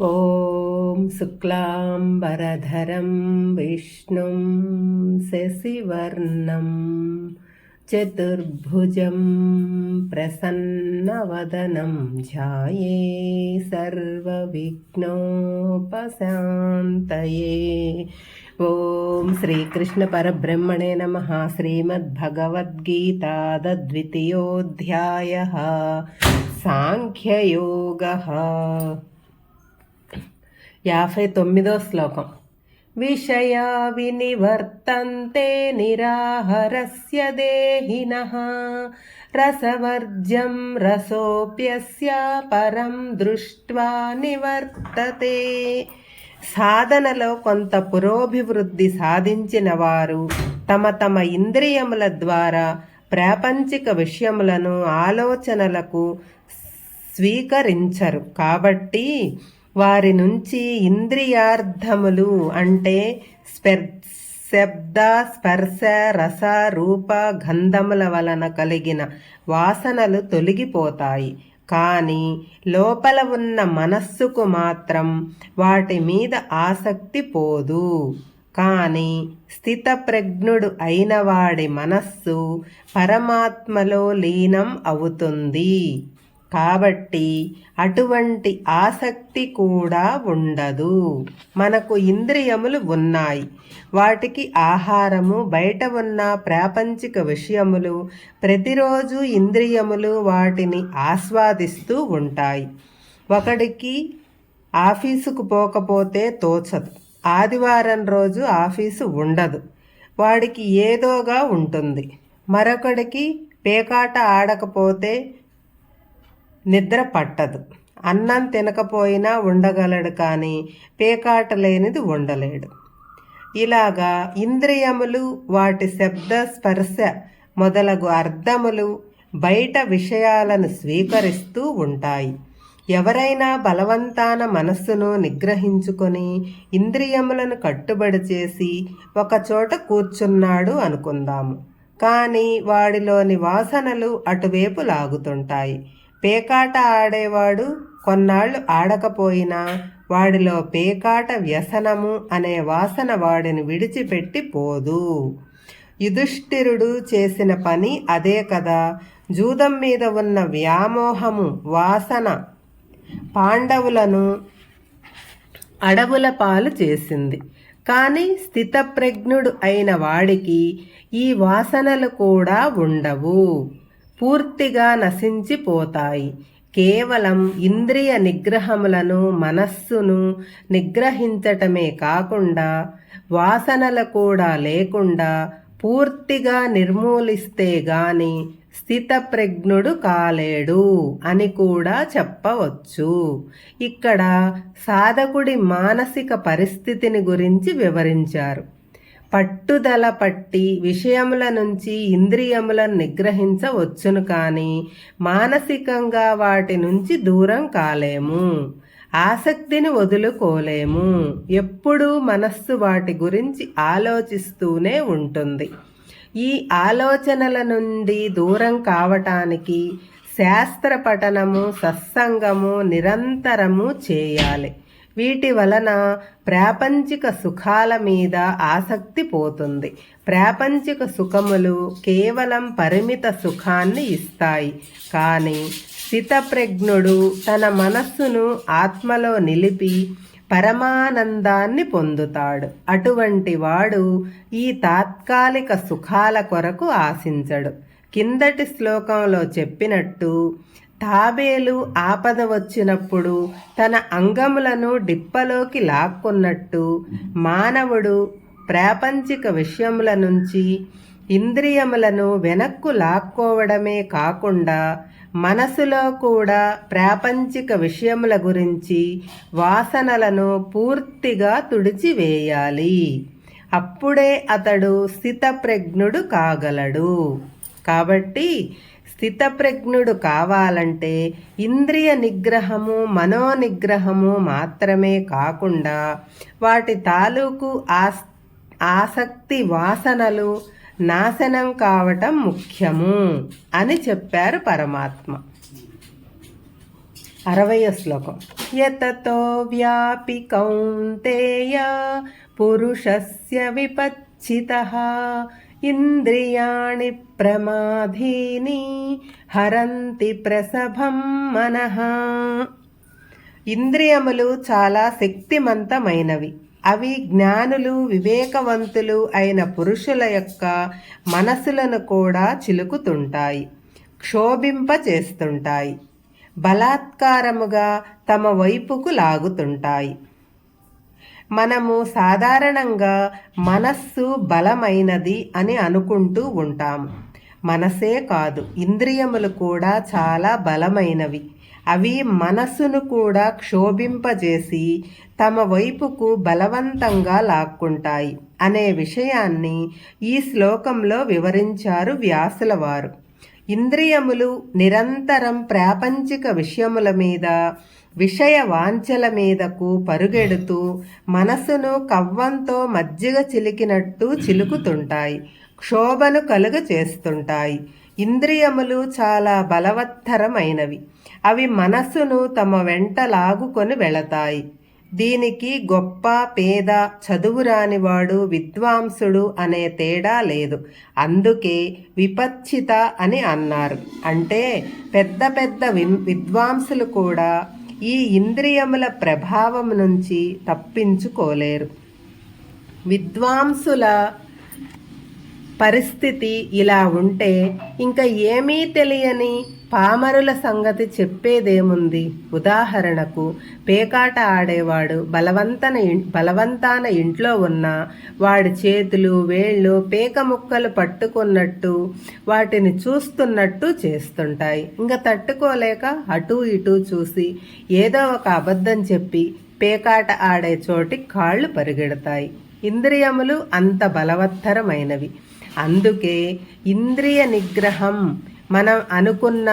ॐ शुक्लाम्बरधरं विष्णुं शशिवर्णं चतुर्भुजं प्रसन्नवदनं ध्याये सर्वविघ्नोपशान्तये। ॐ श्रीकृष्णपरब्रह्मणे नमः। श्रीमद्भगवद्गीता द्वितीयोऽध्यायः साङ्ख्ययोगः। యాభై తొమ్మిదో శ్లోకం. విషయా వినివర్తంతే నిరాహరస్య దేహిన. రసవర్జం రసోప్యస్య పరం దృష్ట్వా నివర్తతే. సాధనలో కొంత పురోభివృద్ధి సాధించిన వారు తమ తమ ఇంద్రియముల ద్వారా ప్రాపంచిక విషయములను ఆలోచనలకు స్వీకరించరు. కాబట్టి వారి నుంచి ఇంద్రియార్థములు అంటే స్పెర్ శబ్ద స్పర్శ రస రూప గంధముల వలన కలిగిన వాసనలు తొలగిపోతాయి. కానీ లోపల ఉన్న మనస్సుకు మాత్రం వాటి మీద ఆసక్తి పోదు. కానీ స్థితప్రజ్ఞుడు అయిన వాడి మనస్సు పరమాత్మలో లీనం అవుతుంది. కాబట్టి అటువంటి ఆసక్తి కూడా ఉండదు. మనకు ఇంద్రియములు ఉన్నాయి. వాటికి ఆహారము బయట ఉన్న ప్రాపంచిక విషయములు ప్రతిరోజు ఇంద్రియములు వాటిని ఆస్వాదిస్తూ ఉంటాయి. ఒకడికి ఆఫీసుకు పోకపోతే తోచదు. ఆదివారం రోజు ఆఫీసు ఉండదు. వాడికి ఏదోగా ఉంటుంది. మరొకడికి పేకాట ఆడకపోతే నిద్ర పట్టదు. అన్నం తినకపోయినా ఉండగలడు కానీ పేకాట లేనిది ఉండలేడు. ఇలాగా ఇంద్రియములు వాటి శబ్ద స్పర్శ మొదలగు అర్థములు బయట విషయాలను స్వీకరిస్తూ ఉంటాయి. ఎవరైనా బలవంతాన మనస్సును నిగ్రహించుకొని ఇంద్రియములను కట్టుబడి చేసి ఒకచోట కూర్చున్నాడు అనుకుందాము. కానీ వాడిలోని వాసనలు అటువైపు లాగుతుంటాయి. పేకాట ఆడేవాడు కొన్నాళ్ళు ఆడకపోయినా వాడిలో పేకాట వ్యసనము అనే వాసన వాడిని విడిచిపెట్టి పోదు. యుధిష్ఠిరుడు చేసిన పని అదే కదా. జూదం మీద ఉన్న వ్యామోహము వాసన పాండవులను అడవుల పాలు చేసింది. కానీ స్థితప్రజ్ఞుడు అయిన వాడికి ఈ వాసనలు కూడా ఉండవు. పూర్తిగా నశించిపోతాయి. కేవలం ఇంద్రియ నిగ్రహములను మనస్సును నిగ్రహించటమే కాకుండా వాసనలు కూడా లేకుండా పూర్తిగా నిర్మూలిస్తే గాని స్థితప్రజ్ఞుడు కాలేడు అని కూడా చెప్పవచ్చు. ఇక్కడ సాధకుడి మానసిక పరిస్థితిని గురించి వివరించారు. పట్టుదల పట్టి విషయముల నుంచి ఇంద్రియములను నిగ్రహించవచ్చును కానీ మానసికంగా వాటి నుంచి దూరం కాలేము. ఆసక్తిని వదులుకోలేము. ఎప్పుడూ మనస్సు వాటి గురించి ఆలోచిస్తూనే ఉంటుంది. ఈ ఆలోచనల నుండి దూరం కావటానికి శాస్త్ర పఠనము సత్సంగము నిరంతరము చేయాలి. వీటి వలన ప్రాపంచిక సుఖాల మీద ఆసక్తి పోతుంది. ప్రాపంచిక సుఖములు కేవలం పరిమిత సుఖాన్ని ఇస్తాయి. కానీ స్థితప్రజ్ఞుడు తన మనస్సును ఆత్మలో నిలిపి పరమానందాన్ని పొందుతాడు. అటువంటి వాడు ఈ తాత్కాలిక సుఖాల కొరకు ఆశించడు. కిందటి శ్లోకంలో చెప్పినట్టు తాబేలు ఆపద వచ్చినప్పుడు తన అంగములను డిప్పలోకి లాక్కున్నట్టు మానవుడు ప్రాపంచిక విషయముల నుంచి ఇంద్రియములను వెనక్కు లాక్కోవడమే కాకుండా మనసులో కూడా ప్రాపంచిక విషయముల గురించి వాసనలను పూర్తిగా తుడిచివేయాలి. అప్పుడే అతడు స్థితప్రజ్ఞుడు కాగలడు. కాబట్టి స్థితప్రజ్ఞుడు కావాలంటే ఇంద్రియ నిగ్రహము మనోనిగ్రహము మాత్రమే కాకుండా వాటి తాలూకు ఆస్ ఆసక్తి వాసనలు నాశనం కావటం ముఖ్యము అని చెప్పారు పరమాత్మ. అరవయ శ్లోకం. యతతో వ్యాపి కౌంతేయ పురుషస్య విపచ్చిత ఇంద్రియాణి ప్రమాధీని హరంతి ప్రసభం మనః. ఇంద్రియములు చాలా శక్తిమంతమైనవి. అవి జ్ఞానులు వివేకవంతులు అయిన పురుషుల యొక్క మనసులను కూడా చిలుకుతుంటాయి క్షోభింపచేస్తుంటాయి బలాత్కారముగా తమ వైపుకు లాగుతుంటాయి. మనము సాధారణంగా మనస్సు బలమైనది అని అనుకుంటూ ఉంటాము మనసే కాదు ఇంద్రియములు కూడా చాలా బలమైనవి. అవి మనస్సును కూడా క్షోభింపజేసి తమ వైపుకు బలవంతంగా లాక్కుంటాయి అనే విషయాన్ని ఈ శ్లోకంలో వివరించారు వ్యాసుల వారు. ఇంద్రియములు నిరంతరం ప్రాపంచిక విషయముల మీద విషయ వాంఛల మీదకు పరుగెడుతూ మనసును కవ్వంతో మజ్జిగ చిలికినట్టు చిలుకుతుంటాయి క్షోభను కలుగ చేస్తుంటాయి. ఇంద్రియములు చాలా బలవత్తరమైనవి. అవి మనస్సును తమ వెంట లాగుకొని వెళతాయి. దీనికి గొప్ప పేద చదువురానివాడు విద్వాంసుడు అనే తేడా లేదు. అందుకే విపచ్చిత అని అన్నారు. అంటే పెద్ద పెద్ద విద్వాంసులు కూడా ఈ ఇంద్రియముల ప్రభావం నుంచి తప్పించుకోలేరు. విద్వాంసుల పరిస్థితి ఇలా ఉంటే ఇంకా ఏమీ తెలియని పామరుల సంగతి చెప్పేదేముంది? ఉదాహరణకు పేకాట ఆడేవాడు బలవంతన బలవంతాన ఇంట్లో ఉన్న వాడి చేతులు వేళ్ళు పేక ముక్కలు పట్టుకున్నట్టు వాటిని చూస్తున్నట్టు చేస్తుంటాయి. ఇంకా తట్టుకోలేక అటూ ఇటూ చూసి ఏదో ఒక అబద్ధం చెప్పి పేకాట ఆడే చోటి కాళ్ళు పరిగెడతాయి. ఇంద్రియములు అంత బలవత్తరమైనవి. అందుకే ఇంద్రియ నిగ్రహం మనం అనుకున్న